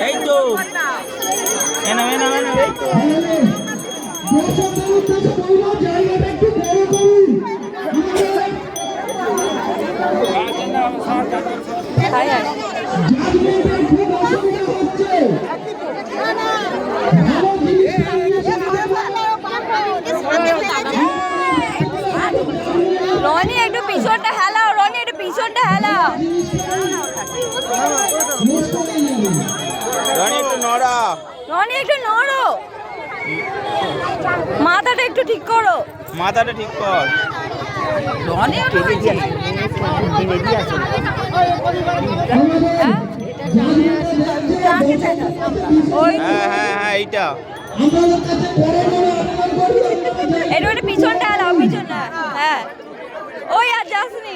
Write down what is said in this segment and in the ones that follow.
এই তো। এনা এনা এনা এই তো দর্শকদের উদ্দেশ্যে বলব জায়গাটা একটু বড় করুন জাজমেন্টের খুব অসুবিধা হচ্ছে ভালো জিনিসটা নিয়ে রনি একটু পিছনটা হেলাও রনি একটু পিছনটা হেলাও। রনি একটু নড়ো। মাথাটা একটু ঠিক করো। মাথাটা ঠিক কর। ওই হ্যাঁ হ্যাঁ হ্যাঁ এইটা। আমাদের একটু একটু পিছনটা হেলাও পিছনটা হ্যাঁ। ওই আর যাসনি।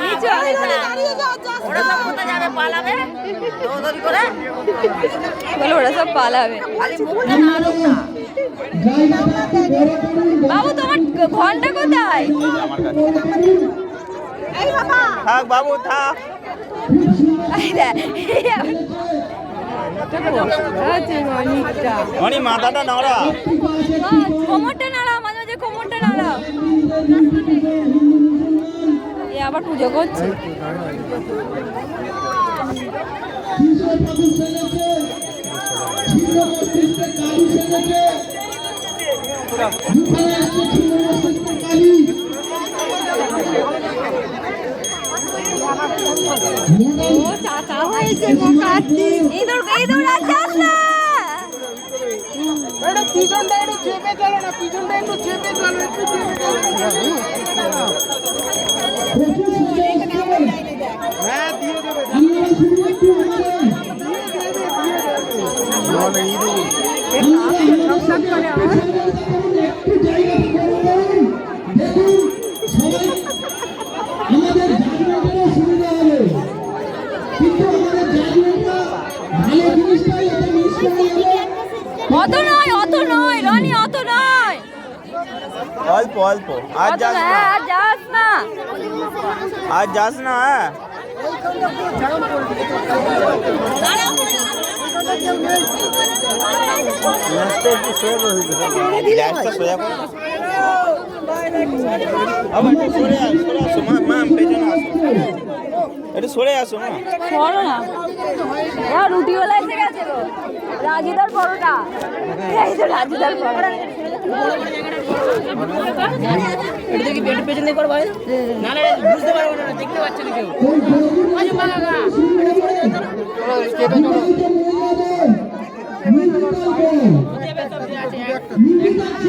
নিচু ওরা সব কোথায় পালাবে? করে? বলে ওরা সব পালাবে। করুন বাবু তোমার ঘণ্টা কোথায়? আমার থাক বাবু থাক। রনি মাথাটা নড়া। কোমরটা নাড়াও মাঝে মাঝে কোমরটা নাড়াও। এ আবার পুজো করছে। ঠাকুর সেজেছে ছিন্ন মস্তিষ্কে কালী সেজেছে দুখানে আছে ছিন্ন মস্তিষ্কে কালী ইঁদুর ইঁদুর আর না প্রচুর সাজা আসছে আপনারা একটু আমাদের একটু জায়গাটা বড় করুন আমাদের সুবিধা হবে। কিন্তু আমাদের ভালো জিনিসটাই যাতে মিস করে অত নয় রনি অত নয় অল্প অল্প আর অত যাস নয়, না আর যাস না আর যাস না হ্যাঁ গ্যাসটা সোজা কর আবার একটু সরে আস সরে আসো মা মা পেছনে আসো একটু সরে আসো মা সরো না। ও রুটিওয়ালা এসে গেছে গো। রাজুদার পরোটা। এই তো রাজুদার পরোটা। মিনিট আছে।